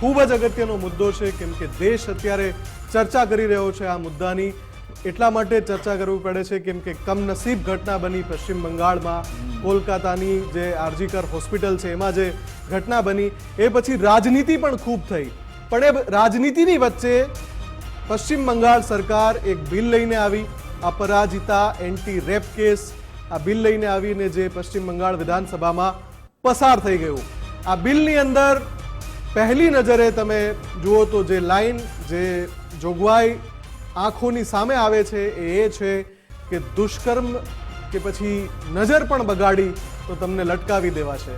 ખૂબ જ અગત્યનો મુદ્દો છે, કેમ કે દેશ અત્યારે ચર્ચા કરી રહ્યો છે આ મુદ્દાની. એટલા માટે ચર્ચા કરવી પડે છે, કેમ કે કમનસીબ ઘટના બની પશ્ચિમ બંગાળમાં. કોલકાતાની જે આરજીકર હોસ્પિટલ છે, એમાં જે ઘટના બની, એ પછી રાજનીતિ પણ ખૂબ થઈ. પણ એ રાજનીતિની વચ્ચે પશ્ચિમ બંગાળ સરકાર એક બિલ લઈને આવી, અપરાજિતા એન્ટી રેપ કેસ. આ બિલ લઈને આવીને જે પશ્ચિમ બંગાળ વિધાનસભામાં પસાર થઈ ગયું. આ બિલની અંદર પહેલી નજરે તમે જુઓ તો જે લાઈન, જે જોગવાઈ આંખોની સામે આવે છે, એ એ છે કે દુષ્કર્મ કે પછી નજર પણ બગાડી તો તમને લટકાવી દેવા છે.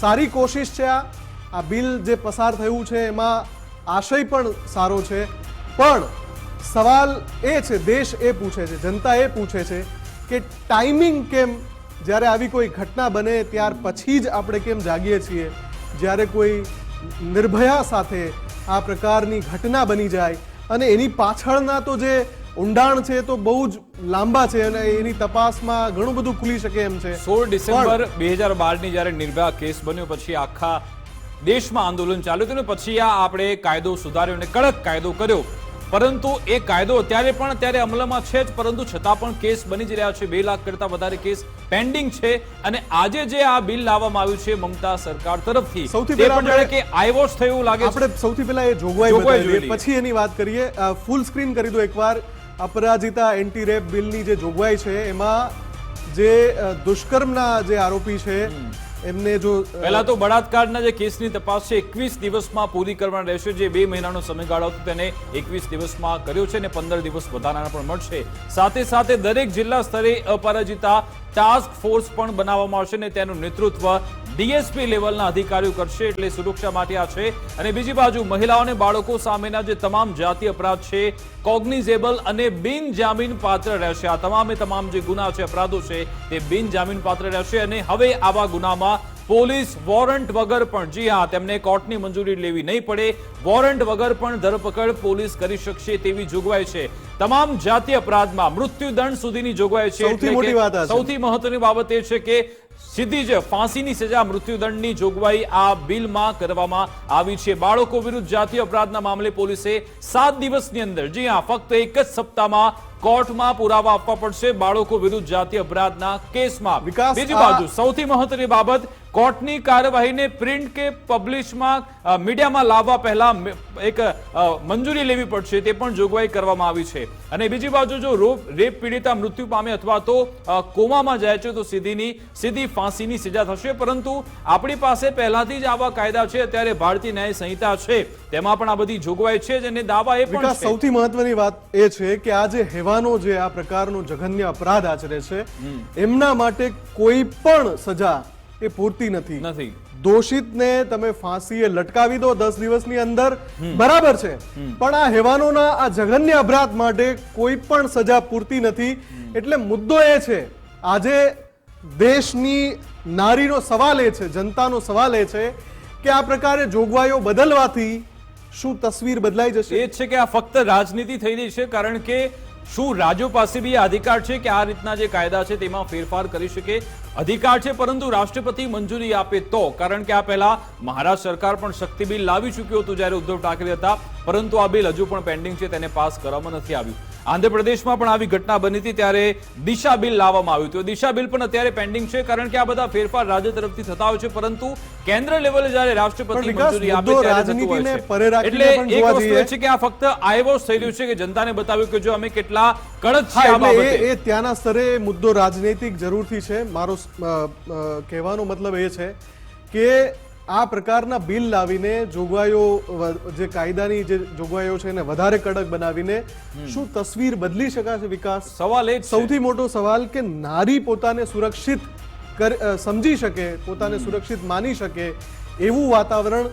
સારી કોશિશ છે આ. આ બિલ જે પસાર થયું છે એમાં આશય પણ સારો છે. પણ સવાલ એ છે, દેશ એ પૂછે છે, જનતા એ પૂછે છે કે ટાઈમિંગ કેમ? જ્યારે આવી કોઈ ઘટના બને, ત્યાર પછી જ આપણે કેમ જાગીએ છીએ? જ્યારે કોઈ નિર્ભયા સાથે આ પ્રકારની ઘટના બની જાય અને એની પાછળના તો જે ઊંડાણ છે તો બહુ જ લાંબા છે અને એની તપાસમાં ઘણું બધું ખુલી શકે એમ છે. સોળ ડિસેમ્બર બે હજાર બારની જ્યારે નિર્ભયા કેસ બન્યો પછી આખા દેશમાં આંદોલન ચાલ્યું હતું ને પછી આ આપણે કાયદો સુધાર્યો અને કડક કાયદો કર્યો. પરંતુ એ કાયદો અત્યારે પણ અત્યારે અમલમાં છે જ પરંતુ છતાં પણ કેસ બની જ રહ્યા છે. બે લાખ કરતા વધારે કેસ પેન્ડિંગ છે અને આજે જે આ બિલ લાવવામાં આવ્યું છે મમતા સરકાર તરફથી સૌથી પહેલા કે આઈવોશ થયું લાગે આપણે સૌથી પહેલા એ જોગવાઈ જોગવાઈ બતાવી જોઈ દઈએ લઈએ. પછી એની વાત કરીએ. ફૂલ સ્ક્રીન કરી દો એકવાર. અપરાજિતા એન્ટી રેપ બિલની જે જોગવાઈ છે એમાં જે દુષ્કર્મના જે આરોપી છે એમને જો પહેલા તો બળાત્કારના જે કેસની તપાસ છે, એકવીસ દિવસમાં પૂરી કરવાની રહેશે. જે બે મહિનાનો સમયગાળો હતો, તેને એકવીસ દિવસમાં કર્યો છે અને પંદર દિવસ વધારાના પણ મળશે. સાથે સાથે દરેક જિલ્લા સ્તરે અપરાજિતા ટાસ્ક ફોર્સ પણ બનાવવામાં આવશે અને તેનું નેતૃત્વ ડીએસપી લેવલના અધિકારીઓ કરશે એટલે સુરક્ષા માટે આ છે. અને બીજી બાજુ મહિલાઓ અને બાળકો સામેના જે તમામ જાતિ અપરાધ છે કોગ્નિઝેબલ અને બિન જામીન પાત્ર રહેશે. આ તમામે તમામ જે ગુના છે અપરાધો છે તે બિન જામીન પાત્ર રહેશે. અને હવે આવા ગુનામાં પોલીસ વોરંટ વગર પણ જી હા તેમને કોર્ટની મંજૂરી લેવી નહીં પડે. વોરંટ વગર પણ ધરપકડ પોલીસ કરી શકશે તેવી જોગવાઈ છે. તમામ જાતિ અપરાધમાં મૃત્યુદંડ સુધીની જોગવાઈ છે. સૌથી મોટી વાત છે. સૌથી મહત્વની બાબત એ છે કે સીધી જ ફાંસીની સજા મૃત્યુદંડની જોગવાઈ આ બિલમાં કરવામાં આવી છે. બાળકો વિરુદ્ધ જાતીય અપરાધના મામલે પોલીસે સાત દિવસની અંદર, જી હા, ફક્ત એક જ સપ્તાહમાં કોર્ટમાં પુરાવા આપવા પડશે. બાળકો વિરુદ્ધ જાતિ અપરાધના કેસમાં વિકાસ, બીજી બાજુ સૌથી મહત્વની બાબત કોર્ટની કાર્યવાહીને પ્રિન્ટ કે પબ્લિશમાં મીડિયામાં લાવવા પહેલા એક મંજૂરી લેવી પડશે તે પણ જોગવાઈ કરવામાં આવી છે. અને બીજી બાજુ જો રેપ પીડિતા મૃત્યુ પામે અથવા તો કોમામાં જાય છે તો સીધીની સીધી ફાંસીની સજા થશે. પરંતુ આપણી પાસે પહેલાથી જ આવા કાયદા છે. અત્યારે ભારતીય ન્યાય સંહિતા છે. તેમાં પણ આ બધી જોગવાઈ છે અને દાવા એ પણ સૌથી મહત્વની વાત એ છે કે આ જે હેવાનો જે આ પ્રકારનો જઘન્ય અપરાધ આચરે છે એમના માટે કોઈ પણ સજા એ પૂરતી નથી. નથી. દોષિતને તમે ફાંસીએ લટકાવી દો દસ દિવસની અંદર બરાબર છે. પણ આ હેવાનોના આ જઘન્ય અપરાધ માટે કોઈ પણ સજા પૂરતી નથી. એટલે મુદ્દો એ છે આજે દેશની નારીનો સવાલ એ છે જનતાનો સવાલ એ છે કે આ પ્રકારે જોગવાઈઓ બદલવાથી શું તસવીર બદલાઈ જશે? એ છે કે આ ફક્ત રાજનીતિ થઈ રહી છે, કારણ કે શું રાજ્યો પાસે બી અધિકાર છે કે આ રીતના જે કાયદા છે તેમાં ફેરફાર કરી શકે? અધિકાર છે, પરંતુ રાષ્ટ્રપતિ મંજૂરી આપે તો? કારણ કે આ પહેલા મહારાષ્ટ્ર સરકાર પણ શક્તિ બિલ લાવી ચૂક્યું હતું જ્યારે ઉદ્ધવ ઠાકરે હતા, પરંતુ આ બિલ હજુ પણ પેન્ડિંગ છે, તેને પાસ કરવામાં નથી આવ્યું. આંધ્રપ્રદેશમાં પણ આવી ઘટના બની હતી ત્યારે દિશા બિલ લાવવામાં આવ્યું હતું. દિશા બિલ પણ અત્યારે પેન્ડિંગ છે કારણ કે આ બધા ફેરફાર રાજ્ય તરફથી થતા હોય છે પરંતુ કેન્દ્ર લેવલે જ્યારે રાષ્ટ્રપતિ મંજૂરી આપે ત્યારે એટલે એક વસ્તુ એ છે કે આ ફક્ત આઈવોશ થઈ રહ્યું છે કે જનતાને બતાવ્યું કે જો અમે કેટલા કડક છીએ આ એ બાબતે. એ ત્યાંના સ્તરે મુદ્દો રાજનૈતિક જરૂરથી છે. મારો કહેવાનો મતલબ એ છે કે આ પ્રકારના બિલ લાવીને જોગવાઈઓ જે કાયદાની જે જોગવાઈઓ છે એને વધારે કડક બનાવીને શું તસવીર બદલી શકાશે વિકાસ? સવાલ એ સૌથી મોટો સવાલ કે નારી પોતાને સુરક્ષિત સમજી શકે પોતાને સુરક્ષિત માની શકે એવું વાતાવરણ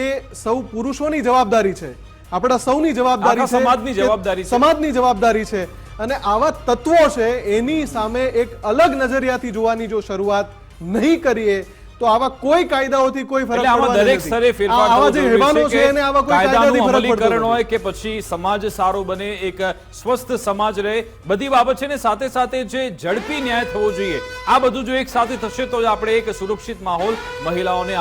એ સૌ પુરુષોની જવાબદારી છે. આપણા સૌની જવાબદારી છે સમાજની જવાબદારી સમાજની જવાબદારી છે. અને આવા તત્વો છે એની સામે એક અલગ નજરિયાથી જોવાની જો શરૂઆત નહીં કરીએ તો આવા કોઈ કાયદાઓથી કોઈ ફરક આમાં દરેક સ્તરે ફેરફાર આવા જે હેવાનો છે એને આવા કોઈ કાયદાથી ફરક અમલીકરણ હોય કે પછી સમાજ સારો બને એક સ્વસ્થ સમાજ રહે બધી બાબત છે ને સાથે સાથે જે ઝડપી ન્યાય થવો જોઈએ. આ બધું જો એક સાથે થશે તો જ આપણે એક સુરક્ષિત માહોલ મહિલાઓને